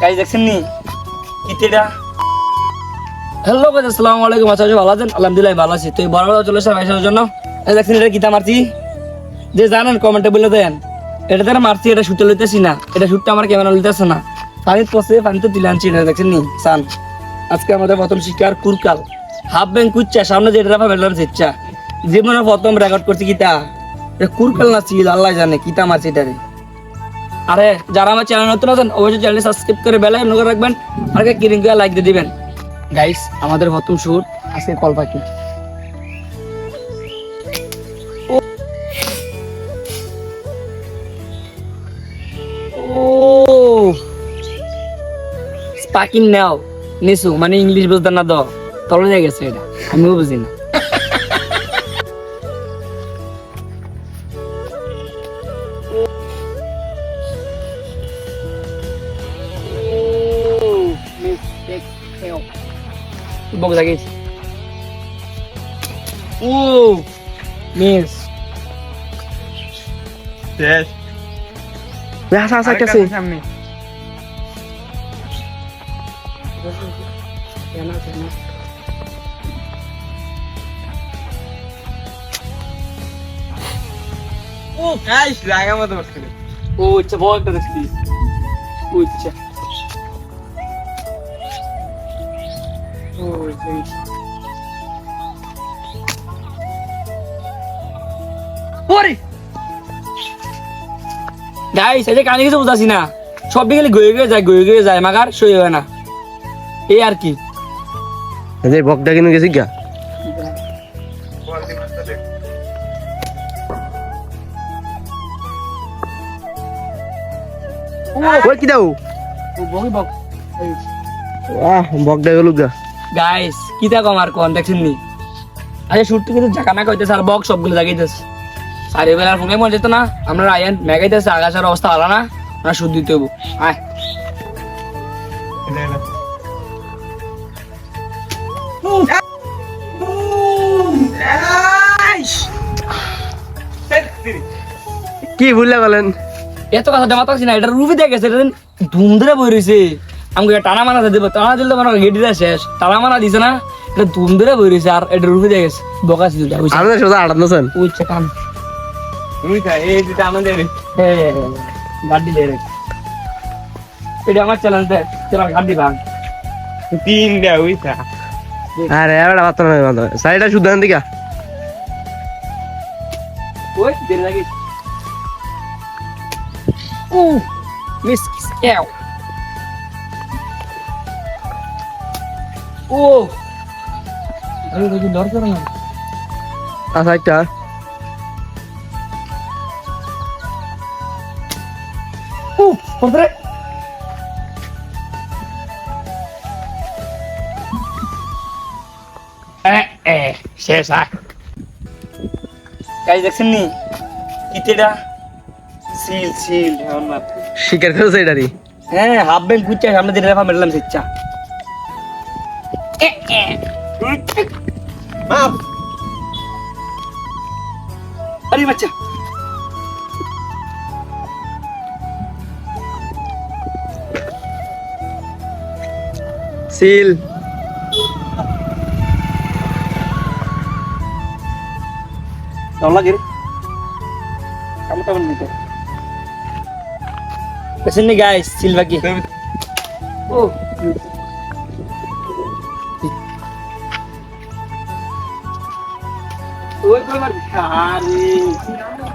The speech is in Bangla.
গাইজ দেখছেন কিতেটা? হ্যালো গাইজ আসসালামু আলাইকুম। আচ্ছা ভালো আছেন? আলহামদুলিল্লাহ ভালো আছি। তুই বড় বড় জন্য। এই দেখছেন এটা মারছি? যে জানেন কমেন্টে বলে দেন। এটা তারা মারছি, এটা শুটে লইতেছি না। এটা শুটটা আমার ক্যামেরা লইতেছে না। পানি পচে পানি তো তুলে আনছি এটা, দেখছেন নি? সান আজকে আমাদের প্রথম শিকার কুরকাল। হাফ ব্যাংক কুচ্ছা সামনে যে এটা ইচ্ছা জীবনে প্রথম রেকর্ড করছি কিতা? কুরকাল না ছিল, আল্লাহ জানে, কিতা মারছি এটারে আরে, যারা আমার চ্যানেল নতুন আছেন, অবশ্যই চ্যানেলটি সাবস্ক্রাইব করে বেল আইকন করে রাখবেন, আর কিরিং করে লাইক দিয়ে দিবেন। গাইস আমাদের প্রথম শুট আজকে কল পাখি ও স্পাকিং নাও নিসু মানে ইংলিশ বুঝতে না তো তলে গেছে এটা, আমিও বুঝি না। box Miss. Dead. Yeah, sounds like a. Oh, cash! I am not Oh, it's a ball to the street. Oh, it's a... guys এই যে কানে কিছু বুঝাছি না। সব বিকেলে গয়ে গয়ে যায় গয়ে গয়ে যায় মাগার সই হয় না। এই আর কি। এই বকটা কিনে গেছি গা। ওই কি দাও? বক আহ বকটা গেল গা। গাইস কিতা কম আর কোন দেখছেন নি? আচ্ছা শুট কিন্তু জায়গা না কইতেছে আর বক্স সবগুলো জাগাইতেছে। ফোনে মনে যেত না আমরা আয়ান মেগাইতেছে আকাশের অবস্থা ভালো না আমরা শুট দিতে হব আয়। কি ভুললে বলেন এত কথা জমা থাকছি না এটা রুবি দিয়ে গেছে এটা ধুম ধরে বই রয়েছে আমাকে টানা মারা দেবো। টানা দিলে মানে গেটিটা শেষ। টানা মারা দিছে না এটা ধুম ধরে বই রয়েছে আর এটা রুফি দিয়ে গেছে। বকাছি দুটা বুঝছে আমাদের সোজা আড়ানোছেন উচ্চে কান। বুঝছা এই যেটা আমাদের গাড়ি দিয়ে এটা আমার চ্যালেঞ্জ দেয় চলো গাড়ি ভাঙ। তিন দেয়া বুঝছা আরে এবার বাত না বাদ সাইডটা শুদ্ধ আন দিকা ওই দেরি লাগিস ও মিস স্কেল ও আরে দেখি ডর করে না? আ সাইডটা ও এ শেষ গাইস দেখছেন নি? কিতেটা? সিল সিল শিকার করে সাইডারি হ্যাঁ হাফ ব্যাংক ঘুরছে সামনে দিনে রেফা মেরলাম শিচ্ছা মাপ আরে বাচ্চা সিল ডর লাগে রে কামটা বন্ধ দিতে পেছন নি গাইস সিলভা কি ও মারবি আরে